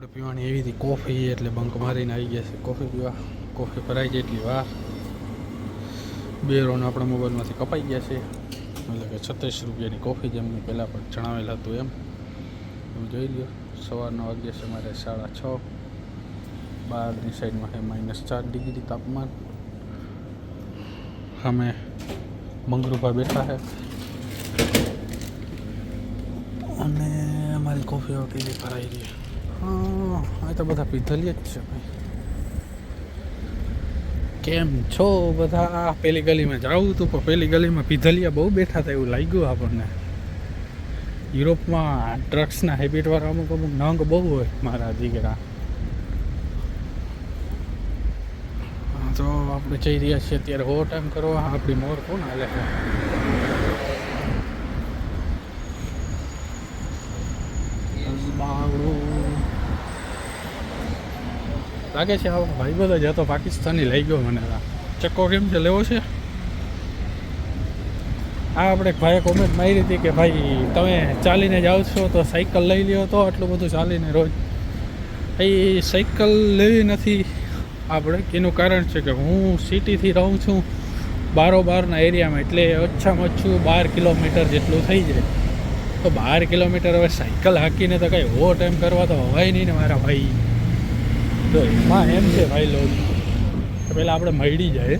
આપણે પીવાની એવી હતી કોફી, એટલે બંક મારીને આવી ગયા છે. કોફી પીવા, કોફી ભરાઈ જાય એટલી વાર. બે રોન આપણા મોબાઈલમાંથી કપાઈ ગયા છે. એટલે કે છત્રીસ રૂપિયાની કોફી જેમ મેં પહેલાં પણ જણાવેલ હતું એમ. હું જોઈ લો સવારના વાગ્યા છે મારે સાડા છ. બહારની સાઈડમાં છે માઇનસ ચાર ડિગ્રી તાપમાન. અમે મંગરૂભા બેઠા છે. અને અમારી કોફી આવતી ભરાઈ રહી આ તો બધા પીધલી જ છે કેમ છો બધા? પેલી ગલીમાં જાવું હતું પણ પેલી ગલીમાં પીધલિયા બહુ બેઠા હતા એવું લાગ્યું આપણને. યુરોપમાં ડ્રગ્સના હેબિટવાળા અમુક અમુક નંગ બહુ હોય મારા દીકરા. તો આપણે જઈ રહ્યા છીએ અત્યારે ઓવર ટાઈમ કરવા. આપણી મોર કોણ હાલે છે? બાવળું. લાગે છે આ ભાઈ બધો જ હતો, પાકિસ્તાની લઈ ગયો મને ચક્કો કેમ છે? લેવો છે? આ આપણે ભાઈએ કોમેન્ટ મારી હતી કે ભાઈ, તમે ચાલીને જાઓ છો તો સાયકલ લઈ લ્યો તો આટલું બધું ચાલીને રોજ. એ સાયકલ લેવી નથી આપણે. એનું કારણ છે કે હું સિટીથી રહું છું, બારોબારના એરિયામાં, એટલે ઓછામાં ઓછું બાર કિલોમીટર જેટલું થઈ જાય. તો બાર કિલોમીટર હવે સાયકલ હાંકીને તો કંઈ ઓવર ટાઈમ કરવા તો હવાય નહીં ને મારા ભાઈ. તો એમાં એમ છે ભાઈ લોક, કે પહેલાં આપણે મળી જાય.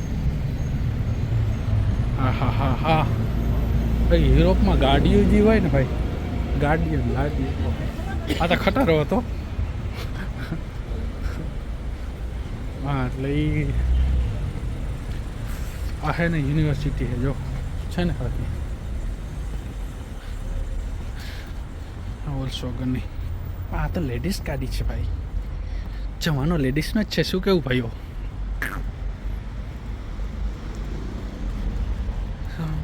હા હા હા હા યુરોપમાં ગાડીઓ જે હોય ને ભાઈ? ગાડીઓ ગાડીઓ. આ તો ખટારો હતો. હા, એટલે એ આ હે ને યુનિવર્સિટી હે જો. છે ને બાકી વોલ્સવોગનની આ તો લેડીઝ ગાડી છે ભાઈ. જવાનો લેડીઝનો જ છે. શું કેવું ભાઈઓ?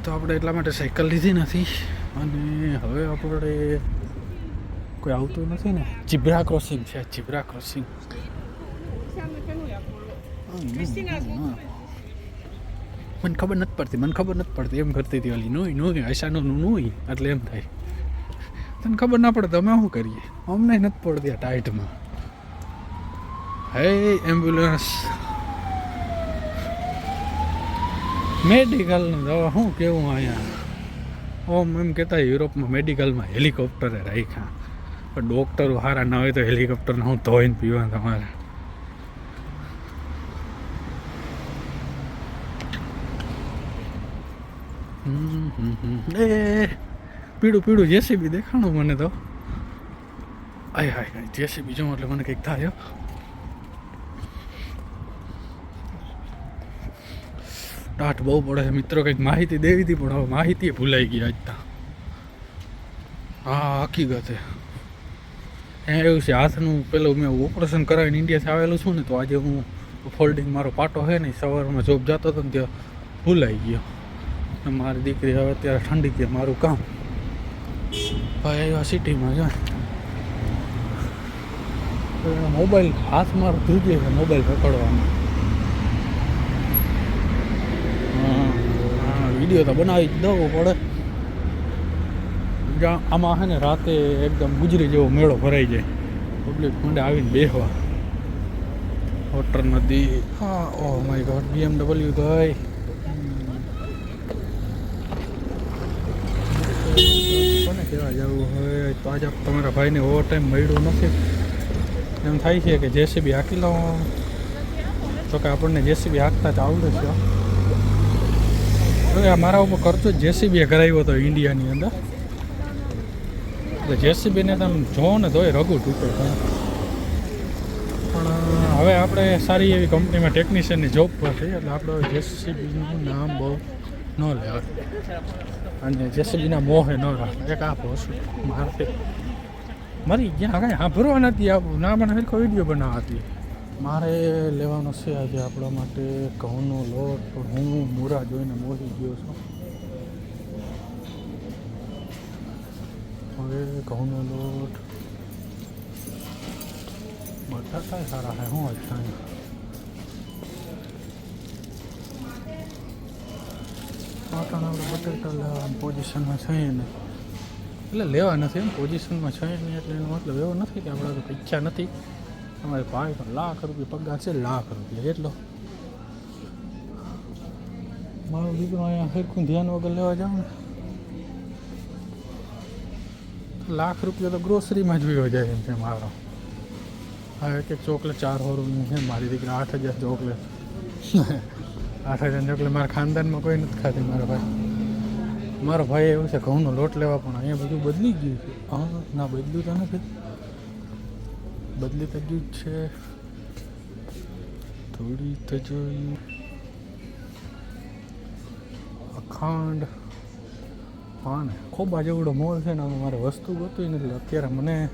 તો આપણે એટલા માટે સાયકલ લીધી નથી. અને હવે આપણે કોઈ આવતું નથી ને? જીબ્રા ક્રોસિંગ છે જીબ્રા ક્રોસિંગ મને ખબર નથી પડતી મને ખબર નથી પડતી. એમ કરતી હતી ઓલી. નોઈ નોઈ આશાનું નોઈ. એટલે એમ થાય. તને ખબર ના પડે તો અમે શું કરીએ? અમને નથી પડતી આ ટાઈટમાં હે એમ્બ્યુલન્સ મેડિકલનું દવા શું કેવું અહીંયા? ઓમ, એમ કહેતા યુરોપમાં મેડિકલમાં હેલિકોપ્ટરે રાખ્યા. પણ ડૉક્ટરો સારા ના હોય તો હેલિકોપ્ટરને હું ધોઈને પીવા તમારે. એ, પીળું પીળું જેસીબી દેખાણું મને તો. આય, હાય જેસીબી જોઉં એટલે મને કંઈક થાય ટાટ બહુ પડે છે. મિત્રો કંઈક માહિતી દેવી હતી, પણ હવે માહિતી ભૂલાઈ ગઈ આજ ત્યાં હા હકીકત એ એવું છે, હાથનું પેલું મેં ઓપરેશન કરાવીને ઇન્ડિયાથી આવેલું છું ને, તો આજે હું ફોલ્ડિંગ મારો પાટો છે ને સવારમાં જોબ જતો હતો ને, ત્યાં ભૂલાઈ ગયો. મારી દીકરી હવે અત્યારે ઠંડી છે, મારું કામ. ભાઈ આવ્યા સિટીમાં જાય મોબાઈલ હાથ મારો ધ્રુજે છે મોબાઈલ પકડવામાં હા હા વીડિયો તો બનાવી જ દેવો પડે. આમાં છે ને રાતે એકદમ ગુજરી જેવો મેળો ભરાઈ જાય. પબ્લિક મંડે આવીને બેહવા. વોટર નદી. હા ઓ માય ગોડ બીએમડબલ્યુ ગઈ કોને કહેવા જવું હોય તો આજે તમારા ભાઈને ઓવર ટાઈમ મળ્યું નથી. એમ થાય છે કે જેસીબી હાકી લો તો કે આપણને જેસીબી હાંકતા જ આવડે છે. હવે આ મારા ઉપર ખર્ચો જેસીબીએ કરાવ્યો હતો ઇન્ડિયાની અંદર. એટલે જેસીબીને તમે જોવો ને તોય રઘુ તૂટે પણ, હવે આપણે સારી એવી કંપનીમાં ટેકનિશિયનની જોબ પર છે એટલે આપણે જેસીબીનું નામ બહુ ન લેવાય. અને જેસીબીના મોહે ન રાખે. એક આ પોસ્ટ મારે મારી ગયા કાંઈ સાંભળવા નથી આવું ના મને કોઈ વીડિયો બનાવવા હતી મારે લેવાનો છે આજે આપણા માટે ઘઉંનો લોટ હું મૂરા જોઈને મોહી ગયો છું. હવે ઘઉંનો લોટ. બટાટા સારા હે હું અચ્છા પાટણ આપણે બટાટા લેવાની પોઝિશનમાં છે ને એટલે લેવા નથી એમ, પોઝિશનમાં છે નહીં, એટલે એનો મતલબ એવો નથી કે આપણે તો ઈચ્છા નથી. અમારે પાંચ લાખ રૂપિયા પગાર છે, લાખ રૂપિયા એટલો મારો દીકરો અહીંયા સરખું ધ્યાન વગર લેવા જાઉં ને. લાખ રૂપિયા તો ગ્રોસરીમાં જ વયો જાય એમ છે મારો. હા એક એક ચોકલેટ ચાર હોરની છે, મારી દીકરા આઠ હજાર ચોકલેટ. આઠ હજાર ચોકલેટ મારા ખાનદાનમાં કોઈ નથી ખાતી મારા ભાઈ. મારો ભાઈ એવું છે, ઘઉંનો લોટ લેવા પણ અહીંયા બધું બદલી ગયું છે. હા, ના, બદલ્યું તો નથી. બદલી તો જ છે. થોડી તો જોયું. અખંડ. પણ ખૂબ એવડો મોલ છે ને, આમાં મારે વસ્તુ ગોતવી નથી. અત્યારે મને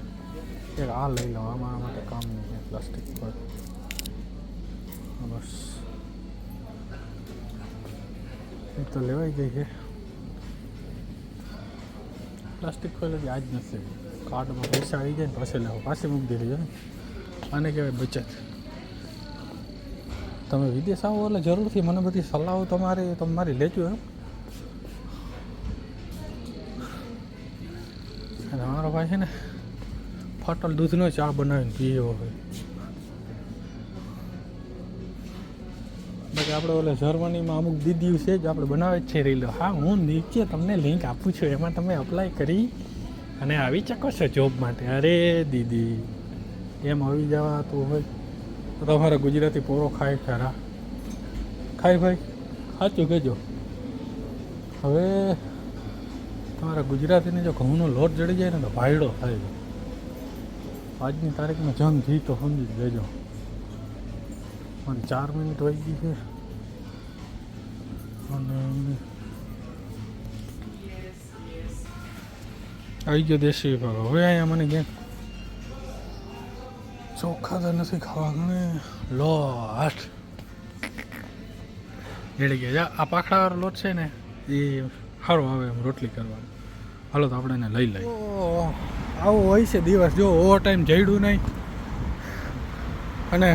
એક આ લઈ લઉં આ મારા માટે કામ નહીં પ્લાસ્ટિક પર. બસ. એ તો લેવાઈ ગઈ છે. પ્લાસ્ટિક ખોલે આજ નથી. કાર્ડમાં પૈસા આવી જાય ને પાસે લેવો પાછી મૂકી છે આને કહેવાય બચત. તમે વિદેશ આવો એટલે જરૂરથી મને બધી સલાહો તમારી તમારી લેજો એમ. અને અમારો ભાઈ છે ને, ફાટલ દૂધનો ચા બનાવીને પીવો હોય બાકી આપણે ઓલે જર્મનીમાં અમુક દીદીઓ છે જ, આપણે બનાવે જ છે રીલો. હા, હું નીચે તમને લિંક આપું છું, એમાં તમે અપ્લાય કરી અને આવી ચકો છે જોબ માટે? અરે દીદી, એમ આવી જવાતું હોય તો તમારે ગુજરાતી પૂરો ખાય ખરા. ખાય ભાઈ, સાચું કહેજો. હવે તમારા ગુજરાતીને જો ઘઉંનો લોટ જડી જાય ને તો ભાયડો થાય. આજની તારીખમાં જંગ ઘી તો સમજી જ લેજો. પણ ચાર મિનિટ વહી ગઈ છે. અને આવી ગયો દેશી વિભાગ. હવે અહીંયા મને ક્યાંક ચોખ્ખા તો નથી ખાવા ગણે લો આઠ જડી ગયા આ પાખડાવાળો લોટ છે ને, એ સારો આવે એમ રોટલી કરવાનો. હાલો તો આપણે એને લઈ લઈએ. આવો હોય છે દિવસ. જો ઓવર ટાઈમ જઈડું નહીં. અને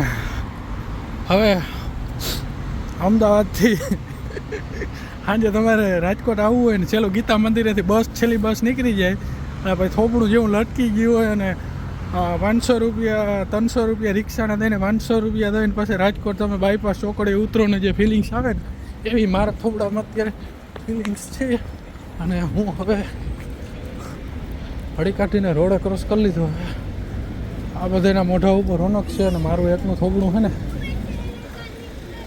હવે અમદાવાદથી સાંજે તમારે રાજકોટ આવવું હોય ને છેલ્લું ગીતા મંદિરેથી બસ, છેલ્લી બસ નીકળી જાય. અને પછી થોપડું જેવું લટકી ગયું હોય અને પાંચસો રૂપિયા, ત્રણસો રૂપિયા રિક્ષાને દઈને પાંચસો રૂપિયા દઈને પછી રાજકોટ તમે બાયપાસ ચોકડે ઉતરો ને જે ફિલિંગ્સ આવે ને, એવી મારા થોપડામાં અત્યારે ફિલિંગ્સ છે. અને હું હવે હળી કાઢીને રોડે ક્રોસ કરી લીધો. હવે આ બધાના મોઢા ઉપર રોનક છે અને મારું એકનું થોબડું છે ને,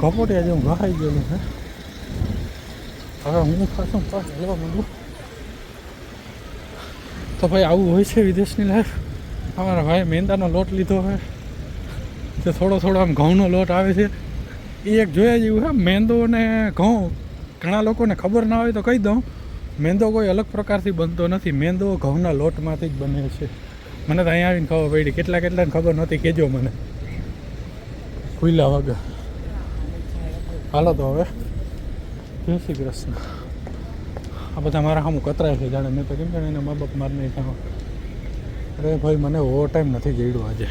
કપોટિયા જેવું ઘાઈ ગયેલું છે. હવે હું પાછું પાછું લેવા માંગુ તો ભાઈ આવું હોય છે વિદેશની લાઈફ અમારા ભાઈ મેંદાનો લોટ લીધો હોય તે થોડો થોડો આમ ઘઉંનો લોટ આવે છે. એ એક જોયા જેવું છે મેંદો ને ઘઉં. ઘણા લોકોને ખબર ના હોય તો કહી દઉં. મેંદો કોઈ અલગ પ્રકારથી બનતો નથી. મેંદો ઘઉંના લોટમાંથી જ બને છે. મને તો અહીંયા આવીને ખબર પડી. કેટલા કેટલાને ખબર નહોતી. કહેજો મને. ખુલ્લા વગર. હાલો તો હવે. જય શ્રી કૃષ્ણ. આ બધા મારા સામું કતરાય છે, જાણે મેં તો કેમ જાણે એના મા બાપ મારને અરે ભાઈ, મને ઓવર ટાઈમ નથી જઈડું આજે.